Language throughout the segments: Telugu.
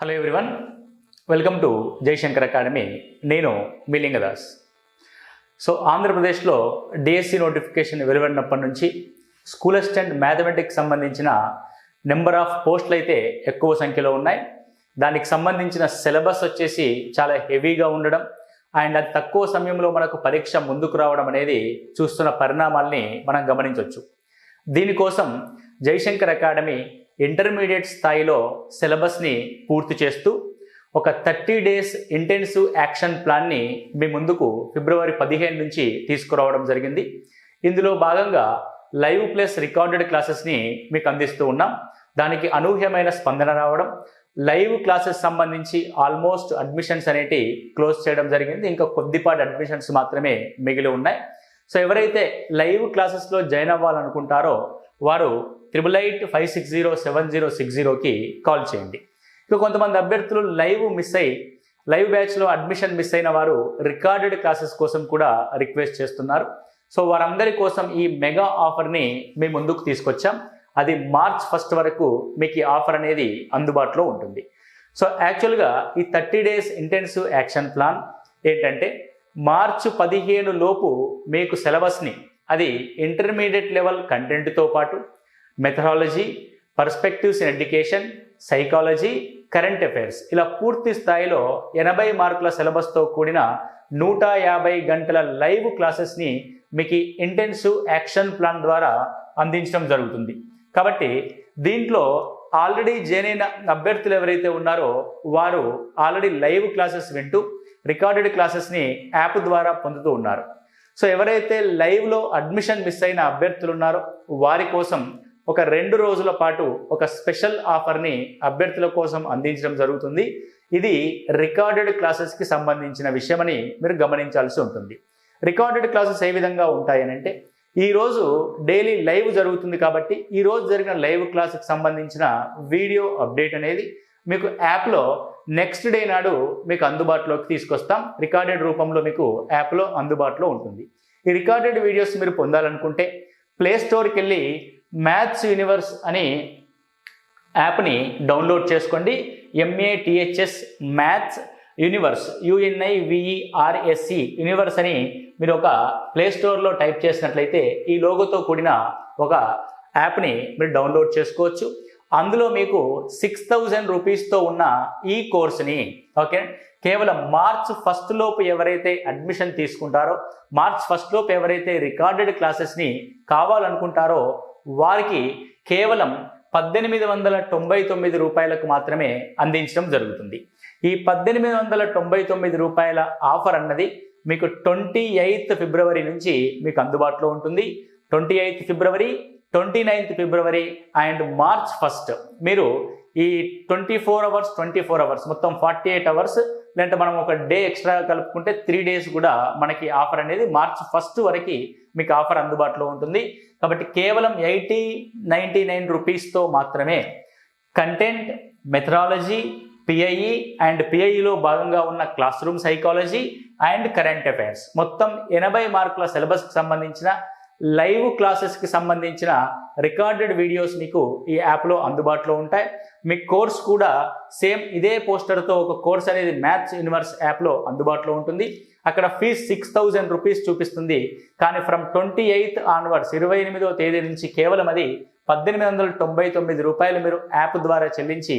Hello everyone welcome to Jayashankar academy నేను మిలింగదాస్ సో ఆంధ్రప్రదేశ్లో డిఎస్సి నోటిఫికేషన్ వెలువడినప్పటి నుంచి స్కూల్ అసిస్టెంట్ మ్యాథమెటిక్స్ సంబంధించిన నెంబర్ ఆఫ్ పోస్టులు అయితే ఎక్కువ సంఖ్యలో ఉన్నాయి. దానికి సంబంధించిన సిలబస్ వచ్చేసి చాలా హెవీగా ఉండడం అండ్ అది తక్కువ సమయంలో మనకు పరీక్ష ముందుకు రావడం అనేది చూస్తున్న పరిణామాల్ని మనం గమనించవచ్చు దీనికోసం జయశంకర్ అకాడమీ ఇంటర్మీడియట్ స్థాయిలో సిలబస్ని పూర్తి చేస్తూ ఒక థర్టీ డేస్ ఇంటెన్సివ్ యాక్షన్ ప్లాన్ని మీ ముందుకు ఫిబ్రవరి పదిహేను నుంచి తీసుకురావడం జరిగింది. ఇందులో భాగంగా లైవ్ ప్లస్ రికార్డెడ్ క్లాసెస్ని మీకు అందిస్తూ ఉన్నాం. దానికి అనూహ్యమైన స్పందన రావడం లైవ్ క్లాసెస్ సంబంధించి ఆల్మోస్ట్ అడ్మిషన్స్ అనేటి క్లోజ్ చేయడం జరిగింది. ఇంకా కొద్దిపాటి అడ్మిషన్స్ మాత్రమే మిగిలి ఉన్నాయి. సో ఎవరైతే లైవ్ క్లాసెస్లో జాయిన్ అవ్వాలనుకుంటారో వారు triple eight five six zero seven zero six జీరోకి కాల్ చేయండి. ఇక కొంతమంది అభ్యర్థులు లైవ్ మిస్ అయ్యి లైవ్ బ్యాచ్లో అడ్మిషన్ మిస్ అయిన వారు రికార్డెడ్ క్లాసెస్ కోసం కూడా రిక్వెస్ట్ చేస్తున్నారు. సో వారందరి కోసం ఈ మెగా ఆఫర్ని మీ ముందుకు తీసుకొచ్చాం. అది మార్చ్ ఫస్ట్ వరకు మీకు ఈ ఆఫర్ అనేది అందుబాటులో ఉంటుంది. సో యాక్చువల్గా ఈ thirty days intensive action plan ఏంటంటే మార్చి పదిహేను లోపు మీకు సిలబస్ని అది ఇంటర్మీడియట్ లెవెల్ కంటెంట్తో పాటు methodology perspectives in education psychology current affairs. ఇలా పూర్తి స్థాయిలో ఎనభై మార్కుల సిలబస్తో కూడిన నూట యాభై గంటల లైవ్ క్లాసెస్ని మీకు ఇంటెన్సివ్ యాక్షన్ ప్లాన్ ద్వారా అందించడం జరుగుతుంది. కాబట్టి దీంట్లో ఆల్రెడీ జాయిన్ అయిన అభ్యర్థులు ఎవరైతే ఉన్నారో వారు ఆల్రెడీ లైవ్ క్లాసెస్ వింటూ రికార్డెడ్ క్లాసెస్ని యాప్ ద్వారా పొందుతూ ఉన్నారు. సో ఎవరైతే లైవ్లో అడ్మిషన్ మిస్ అయిన అభ్యర్థులు ఉన్నారో వారి కోసం ఒక రెండు రోజుల పాటు ఒక స్పెషల్ ఆఫర్ని అభ్యర్థుల కోసం అందించడం జరుగుతుంది. ఇది రికార్డెడ్ క్లాసెస్కి సంబంధించిన విషయమని మీరు గమనించాల్సి ఉంటుంది. రికార్డెడ్ క్లాసెస్ ఏ విధంగా ఉంటాయనంటే ఈరోజు డైలీ లైవ్ జరుగుతుంది కాబట్టి ఈ రోజు జరిగిన లైవ్ క్లాస్కి సంబంధించిన వీడియో అప్డేట్ అనేది మీకు యాప్లో నెక్స్ట్ డే నాడు మీకు అందుబాటులోకి తీసుకొస్తాం. రికార్డెడ్ రూపంలో మీకు యాప్లో అందుబాటులో ఉంటుంది. ఈ రికార్డెడ్ వీడియోస్ మీరు పొందాలనుకుంటే ప్లే స్టోర్కి వెళ్ళి మ్యాథ్స్ యూనివర్స్ అని యాప్ని డౌన్లోడ్ చేసుకోండి. M A T H S maths universe U N I V E R S C universe అని మీరు ఒక ప్లే స్టోర్లో టైప్ చేసినట్లయితే ఈ లోగోతో కూడిన ఒక యాప్ని మీరు డౌన్లోడ్ చేసుకోవచ్చు. అందులో మీకు సిక్స్ థౌజండ్ రూపీస్తో ఉన్న ఈ కోర్స్ని ఓకే కేవలం మార్చ్ ఫస్ట్ లోపు ఎవరైతే అడ్మిషన్ తీసుకుంటారో మార్చ్ ఫస్ట్ లోపు ఎవరైతే రికార్డెడ్ క్లాసెస్ని కావాలనుకుంటారో వారికి కేవలం పద్దెనిమిది వందల తొంభై తొమ్మిది రూపాయలకు మాత్రమే అందించడం జరుగుతుంది. ఈ పద్దెనిమిది వందల తొంభై తొమ్మిది రూపాయల ఆఫర్ అన్నది మీకు ట్వంటీ ఎయిత్ ఫిబ్రవరి నుంచి మీకు అందుబాటులో ఉంటుంది. Twenty eighth February twenty ninth February and March first మీరు ఈ twenty four hours twenty four hours మొత్తం ఫార్టీ ఎయిట్ అవర్స్ లేదంటే మనం ఒక డే ఎక్స్ట్రా కలుపుకుంటే త్రీ డేస్ కూడా మనకి ఆఫర్ అనేది మార్చ్ ఫస్ట్ వరకు మీకు ఆఫర్ అందుబాటులో ఉంటుంది. కాబట్టి కేవలం ఎయిటీ నైంటీ నైన్ రూపీస్తో మాత్రమే content methodology P I E and పిఐఈలో భాగంగా ఉన్న class room psychology and current affairs. మొత్తం ఎనభై మార్కుల సిలబస్కి సంబంధించిన లైవ్ క్లాసెస్కి సంబంధించిన రికార్డెడ్ వీడియోస్ మీకు ఈ యాప్లో అందుబాటులో ఉంటాయి. మీ కోర్స్ కూడా సేమ్ ఇదే పోస్టర్తో ఒక కోర్స్ అనేది మ్యాథ్స్ యూనివర్స్ యాప్లో అందుబాటులో ఉంటుంది. అక్కడ ఫీజ్ సిక్స్ థౌజండ్ రూపీస్ చూపిస్తుంది. కానీ ఫ్రమ్ ట్వంటీ ఎయిత్ ఆన్వర్డ్స్ ఇరవై ఎనిమిదో తేదీ నుంచి కేవలం అది పద్దెనిమిది వందల తొంభై తొమ్మిది రూపాయలు మీరు యాప్ ద్వారా చెల్లించి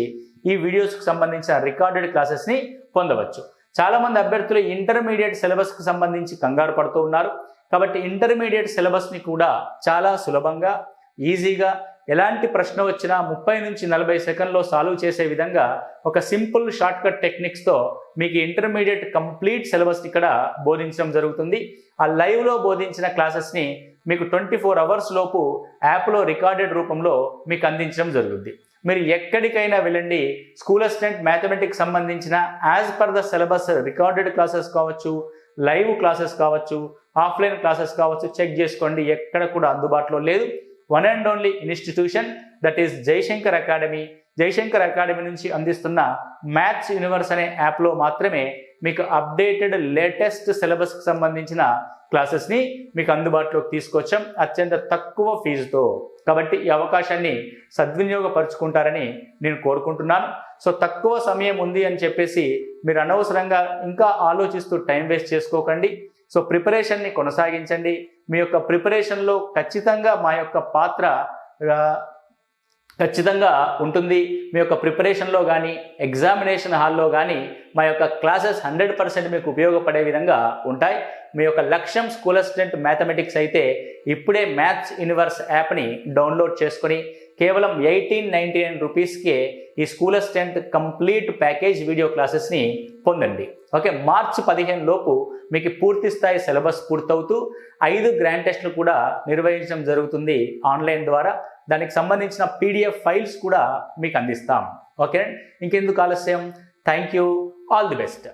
ఈ వీడియోస్కి సంబంధించిన రికార్డెడ్ క్లాసెస్ని పొందవచ్చు. చాలామంది అభ్యర్థులు ఇంటర్మీడియట్ సిలబస్కి సంబంధించి కంగారు పడుతూ ఉన్నారు. కాబట్టి ఇంటర్మీడియట్ సిలబస్ని కూడా చాలా సులభంగా ఈజీగా ఎలాంటి ప్రశ్న వచ్చినా ముప్పై నుంచి నలభై సెకండ్లో సాల్వ్ చేసే విధంగా ఒక సింపుల్ షార్ట్కట్ టెక్నిక్స్తో మీకు ఇంటర్మీడియట్ కంప్లీట్ సిలబస్ ఇక్కడ బోధించడం జరుగుతుంది. ఆ లైవ్లో బోధించిన క్లాసెస్ని మీకు ట్వంటీ ఫోర్ అవర్స్ లోపు యాప్లో రికార్డెడ్ రూపంలో మీకు అందించడం జరుగుతుంది మీరు ఎక్కడికైనా వెళ్ళండి. స్కూల్ అసిస్టెంట్ మ్యాథమెటిక్స్ సంబంధించిన as per the syllabus recorded classes కావచ్చు లైవ్ క్లాసెస్ కావచ్చు ఆఫ్లైన్ క్లాసెస్ కావచ్చు చెక్ చేసుకోండి. ఎక్కడ కూడా అందుబాటులో లేదు. One and only institution that is Jayashankar academy Jayashankar academy నుంచి అందిస్తున్న మ్యాథ్స్ యూనివర్స్ అనే యాప్లో మాత్రమే మీకు అప్డేటెడ్ లేటెస్ట్ సిలబస్కి సంబంధించిన క్లాసెస్ని మీకు అందుబాటులోకి తీసుకొచ్చాం. అత్యంత తక్కువ ఫీజుతో. కాబట్టి ఈ అవకాశాన్ని సద్వినియోగపరుచుకుంటారని నేను కోరుకుంటున్నాను. సో తక్కువ సమయం ఉంది అని చెప్పేసి మీరు అనవసరంగా ఇంకా ఆలోచిస్తూ టైం వేస్ట్ చేసుకోకండి. సో ప్రిపరేషన్ని కొనసాగించండి. మీ యొక్క ప్రిపరేషన్లో ఖచ్చితంగా మా యొక్క పాత్ర ఖచ్చితంగా ఉంటుంది. మీ యొక్క ప్రిపరేషన్లో కానీ ఎగ్జామినేషన్ హాల్లో కానీ మా యొక్క క్లాసెస్ హండ్రెడ్ పర్సెంట్ మీకు ఉపయోగపడే విధంగా ఉంటాయి. మీ యొక్క లక్ష్యం స్కూల్ అసిస్టెంట్ మ్యాథమెటిక్స్ అయితే ఇప్పుడే మ్యాథ్స్ యూనివర్స్ యాప్ని డౌన్లోడ్ చేసుకొని కేవలం ఎయిటీన్ నైంటీ నైన్ రూపీస్కే ఈ school assistant complete package video క్లాసెస్ని పొందండి. ఓకే మార్చ్ పదిహేను లోపు మీకు పూర్తి స్థాయి సిలబస్ పూర్తవుతూ ఐదు గ్రాండ్ టెస్ట్లు కూడా నిర్వహించడం జరుగుతుంది ఆన్లైన్ ద్వారా. దానికి సంబంధించిన పీడిఎఫ్ ఫైల్స్ కూడా మీకు అందిస్తాం. ఓకే? ఇంకెందుకు ఆలస్యం? Thank you. All the best.